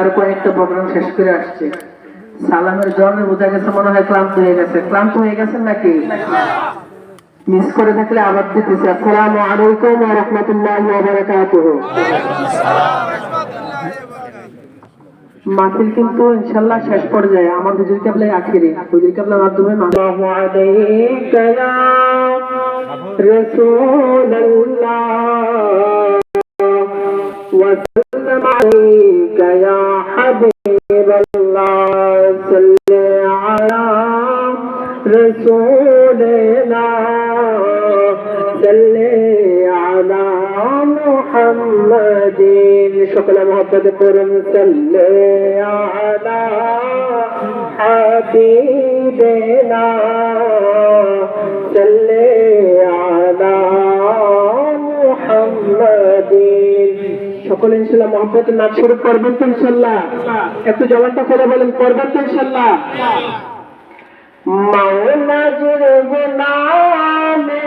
আরও কয়েকটা প্রোগ্রাম শেষ করে আসছে। সালামের জন্য বোঝা গেছে, মনে হয় ক্লান্ত হয়ে গেছে। ক্লান্ত হয়ে গেছেন নাকি? মিস করে থাকলে আবার দিতেছি। আসসালামু আলাইকুম ওয়া রাহমাতুল্লাহি ওয়া মাহফিল কিন্তু ইনশাআল্লাহ শেষ পর্যায়ে। আমার হুজুর কেবলাই আখিরি। হুজুর কেবলার মাধ্যমে আল্লাহু আলাইকা রাসূলুল্লাহ। رسولنا صل على محمد شكرا محمد قرن صل على حبيبنا সকলে ইনশাল্লাহ মোহাম্মদের নাম শুরু করবেন তো ইনশাল্লাহ একটু জবানটা করে বলেন, করবেন তো ইনশাল্লাহ মাওলাজির গুনামে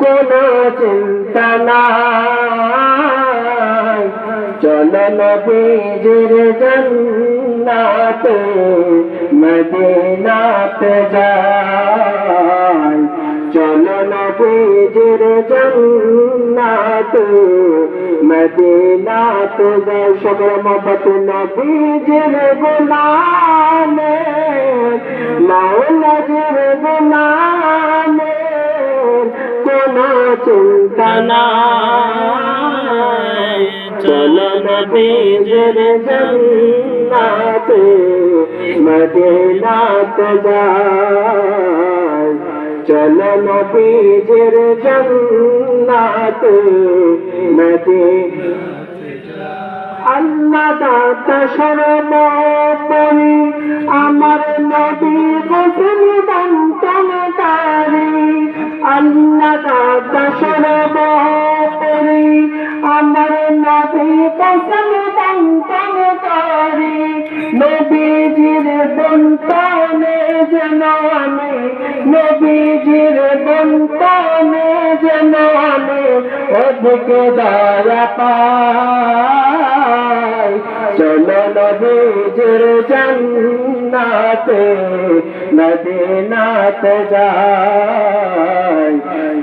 কোনো চিন্তা চল নবীজির জন্নাতে, মদিনাতে যাই। চল নবীজির জন্নাতে, মদিনাতে যাই। সকল মহব্বত নবীজির গুলামে, মাওলাজির গুলামে, কোনো চিন্তা নাই। চল নবীজির জন্নাতে, মদিনাতে যাই। চল নবীজির জন্নাতে মদিনা আল্লাহ দাতা সর্বোপরি, আমার নবী গোসল বন্তনকারী আল্লাহ দাতা সর্বোপরি, আমার নবী গোসল বন্তনকারী নবীজির বন্তনে যেন আমি বন্তনে যেন আমি অধিক দয়া পাই চলো নবীজির জান্নাতে মদিনাতে যাই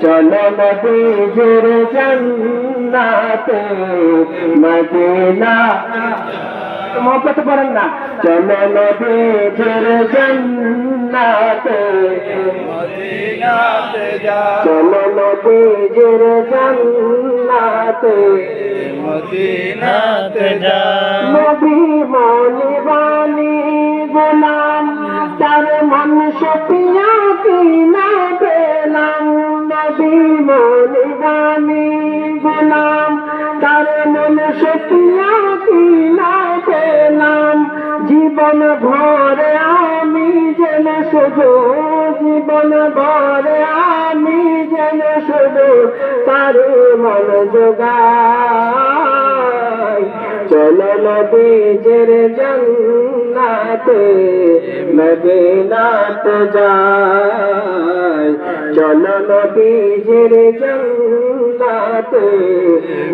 চলো নবীজির জান্নাতে মদিনা মহব্বত করেন না। চলো নবীজির জান্নাতে মদিনাতে যা চলো নবীজির জান্নাতে মদিনাতে যা নবী মনি গোলাম তার মানুষ পিয়া কি না পেলাম। নবী মনি গোলাম তার মানুষ পিয়া কি না পেলাম। জীবন ভরে আমি যেন শুধু জীবন ভরে শুধু তারে মন যোগাই চলো নবীজের জন্নাতে মদিনাতে যাই চলো নবীজের জন্নাতে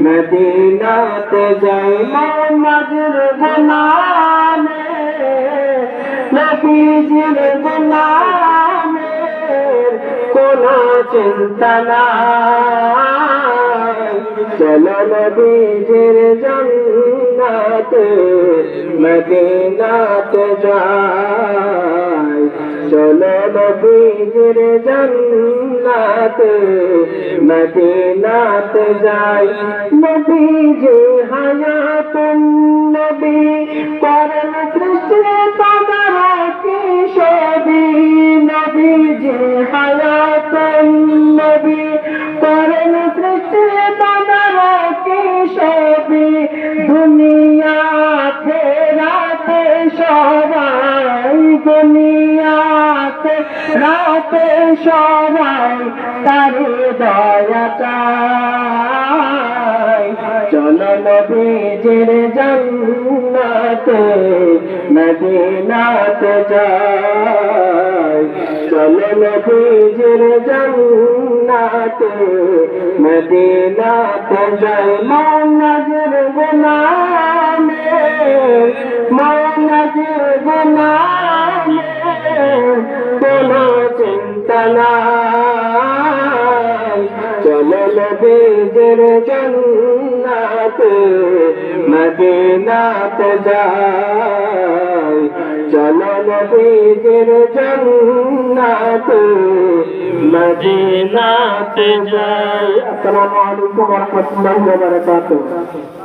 মদিনাতে যাই মোহাম্মদের গুনামে নবীজির গুনামে কোন চিন্তা নাই চলো নবীজির জন্নাতে, মদিনাতে যাই। চলো নবীজির জন্নাতে, মদিনাতে যাই। নবীজি হায়াতুন নবী সবাই তার দয়া চাই চলো নবীজির জান্নাতে, মদিনাতে যাই। চলো নবীজির জান্নাতে, মদিনাতে যাই। মৌনাজের চলো নবীজির জান্নাতে, মদিনাতে যাই চলো নবীজির জান্নাতে, মদিনাতে যাই আসসালামু আলাইকুম ওয়া রাহমাতুল্লাহি ওয়া বারাকাতুহু।